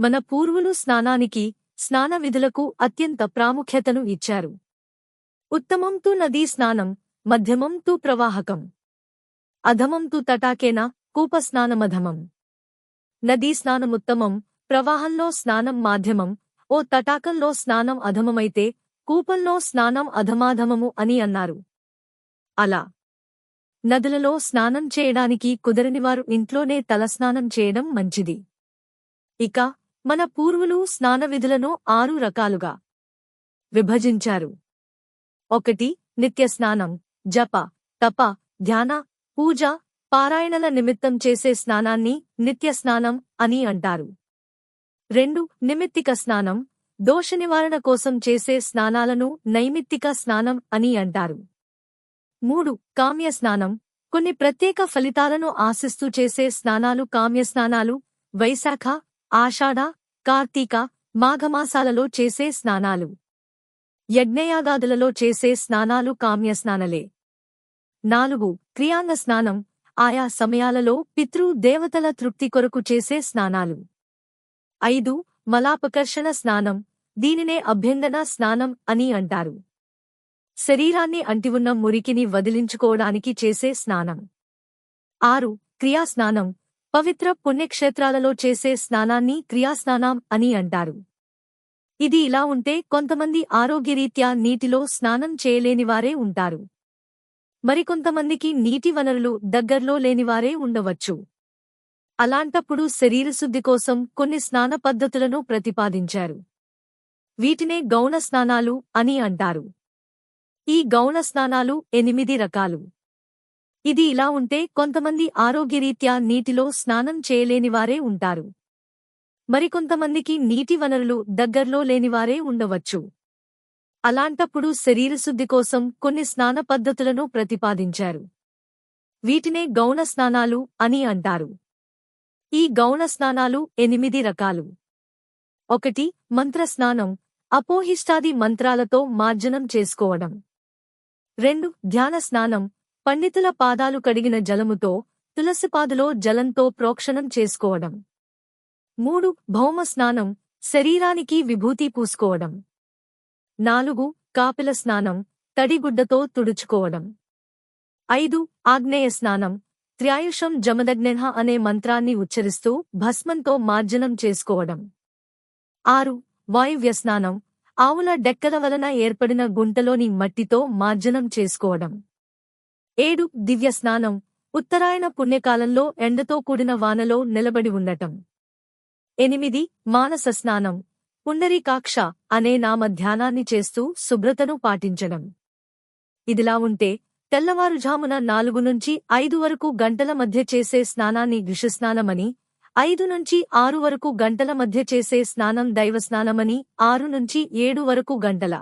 మన పూర్వులు స్నానానికి స్నాన విధులకు అత్యంత ప్రాముఖ్యతను ఇచ్చారు. ఉత్తమంతు నదీ స్నానం మధ్యమంతు ప్రవాహకం. అధమం తు తటాకేన కూపస్నానమధమం. నదీ స్నానముత్తమం ప్రవాహంలో స్నానం మాధ్యమం ఓ తటాకంలో స్నానం అధమమైతే కూపంలో స్నానం అధమాధమము అని అన్నారు. అలా. నదులలో స్నానం చేయడానికి కుదరనివారు ఇంట్లోనే తలస్నానం చేయడం మంచిది. ఇక మన పూర్వులు స్నాన విధులను ఆరు రకాలుగా విభజించారు. ఒకటి నిత్య స్నానం జప తప ధ్యాన పూజ పారాయణల నిమిత్తం చేసే స్నానాన్ని నిత్య స్నానం అని అంటారు. రెండు నిమిత్తిక స్నానం దోష నివారణ కోసం చేసే స్నానాలను నైమిత్తిక స్నానం అని అంటారు. మూడు కామ్య స్నానం కొన్ని ప్రత్యేక ఫలితాలను ఆశిస్తూ చేసే స్నానాలు కామ్య స్నానాలు వైశాఖ ఆషాఢ కార్తీక మాఘమాసాలలో చేసే స్నానాలు. యజ్ఞయాగాదులలో చేసే స్నానాలు కామ్య స్నానలే నాలుగు క్రియాంగ స్నానం ఆయా సమయాలలో పితృ దేవతల తృప్తి కొరకు చేసే స్నానాలు. ఐదు మలాపకర్షణ స్నానం దీనినే అభ్యంగన స్నానం అని అంటారు. శరీరాన్ని అంటివున్న మురికిని వదిలించుకోవడానికి చేసే స్నానం. ఆరు క్రియాస్నానం పవిత్ర పుణ్యక్షేత్రాలలో చేసే స్నానాన్ని క్రియాస్నానం అని అంటారు. ఇది ఇలా ఉంటే కొంతమంది ఆరోగ్యరీత్యా నీటిలో స్నానం చేయలేనివారే ఉంటారు. మరికొంతమందికి నీటి వనరులు దగ్గర్లో లేనివారే ఉండవచ్చు. అలాంటప్పుడు శరీరశుద్ధి కోసం కొన్ని స్నాన పద్ధతులను ప్రతిపాదించారు. వీటినే గౌణ స్నానాలు అని అంటారు. ఈ గౌణ స్నానాలు ఎనిమిది రకాలు. ఇది ఇలా ఉంటే కొంతమంది ఆరోగ్యరీత్యా నీటిలో స్నానం చేయలేనివారే ఉంటారు. మరికొంతమందికి నీటి వనరులు దగ్గర్లో లేనివారే ఉండవచ్చు. అలాంటప్పుడు శరీరశుద్ధి కోసం కొన్ని స్నాన పద్ధతులను ప్రతిపాదించారు. వీటినే గౌణ స్నానాలు అని అంటారు. ఈ గౌణ స్నానాలు ఎనిమిది రకాలు. ఒకటి మంత్రస్నానం అపోహిష్టాది మంత్రాలతో మార్జనం చేసుకోవడం. రెండు ధ్యాన స్నానం పండితుల పాదాలు కడిగిన జలముతో తులసిపాదులో జలంతో ప్రోక్షణం చేసుకోవడం. మూడు భౌమ స్నానం శరీరానికి విభూతి పూసుకోవడం. నాలుగు కాపిల స్నానం తడిగుడ్డతో తుడుచుకోవడం. ఐదు ఆగ్నేయ స్నానం త్ర్యాయుషం జమదగ్నెహ అనే మంత్రాన్ని ఉచ్చరిస్తూ భస్మంతో మార్జనం చేసుకోవడం. ఆరు వాయువ్య స్నానం ఆవుల డెక్కల వలన ఏర్పడిన గుంటలోని మట్టితో మార్జనం చేసుకోవడం. ఏడు దివ్య స్నానం ఉత్తరాయణ పుణ్యకాలంలో ఎండతో కూడిన వానలో నిలబడి ఉండటం. ఎనిమిది మానస స్నానం పుండరీకాక్ష అనే నామ ధ్యానాన్ని చేస్తూ శుభ్రతను పాటించడం. ఇదిలా ఉంటే తెల్లవారుజామున నాలుగు నుంచి ఐదు వరకు గంటల మధ్య చేసే స్నానాన్ని విషస్నానమని ఐదు నుంచి ఆరు వరకు గంటల మధ్య చేసే స్నానం దైవస్నానమని ఆరు నుంచి ఏడు వరకు గంటల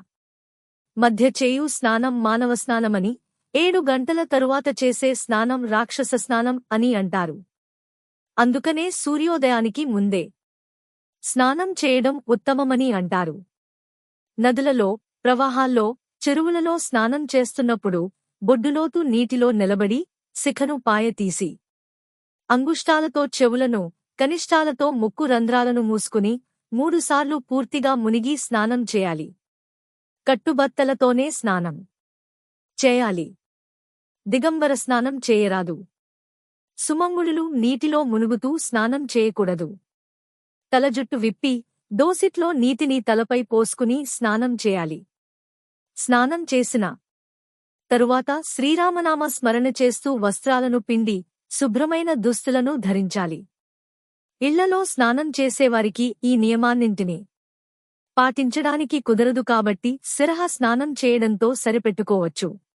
మధ్య చేయు స్నానం మానవ స్నానమని ఏడు గంటల తరువాత చేసే స్నానం రాక్షస స్నానం అని అంటారు. అందుకనే సూర్యోదయానికి ముందే స్నానం చేయడం ఉత్తమమని అంటారు. నదులలో ప్రవాహాల్లో చెరువులలో స్నానం చేస్తున్నప్పుడు బొడ్డులోతు నీటిలో నిలబడి శిఖను పాయతీసి అంగుష్టాలతో చెవులను కనిష్టాలతో ముక్కు రంధ్రాలను మూసుకుని మూడుసార్లు పూర్తిగా మునిగి స్నానం చేయాలి. కట్టుబత్తలతోనే స్నానం చేయాలి. దిగంబర స్నానం చేయరాదు. సుమంగుళులు నీటిలో మునుగుతూ స్నానం చేయకూడదు. తలజుట్టు విప్పి దోసిట్లో నీతిని తలపై పోసుకుని స్నానం చేయాలి. స్నానం చేసిన తరువాత శ్రీరామనామ స్మరణ చేస్తూ వస్త్రాలను పిండి శుభ్రమైన దుస్తులను ధరించాలి. ఇళ్ళలో స్నానం చేసేవారికి ఈ నియమాన్నింటిని పాటించడానికి కుదరదు కాబట్టి శిరహ స్నానం చేయడంతో సరిపెట్టుకోవచ్చు.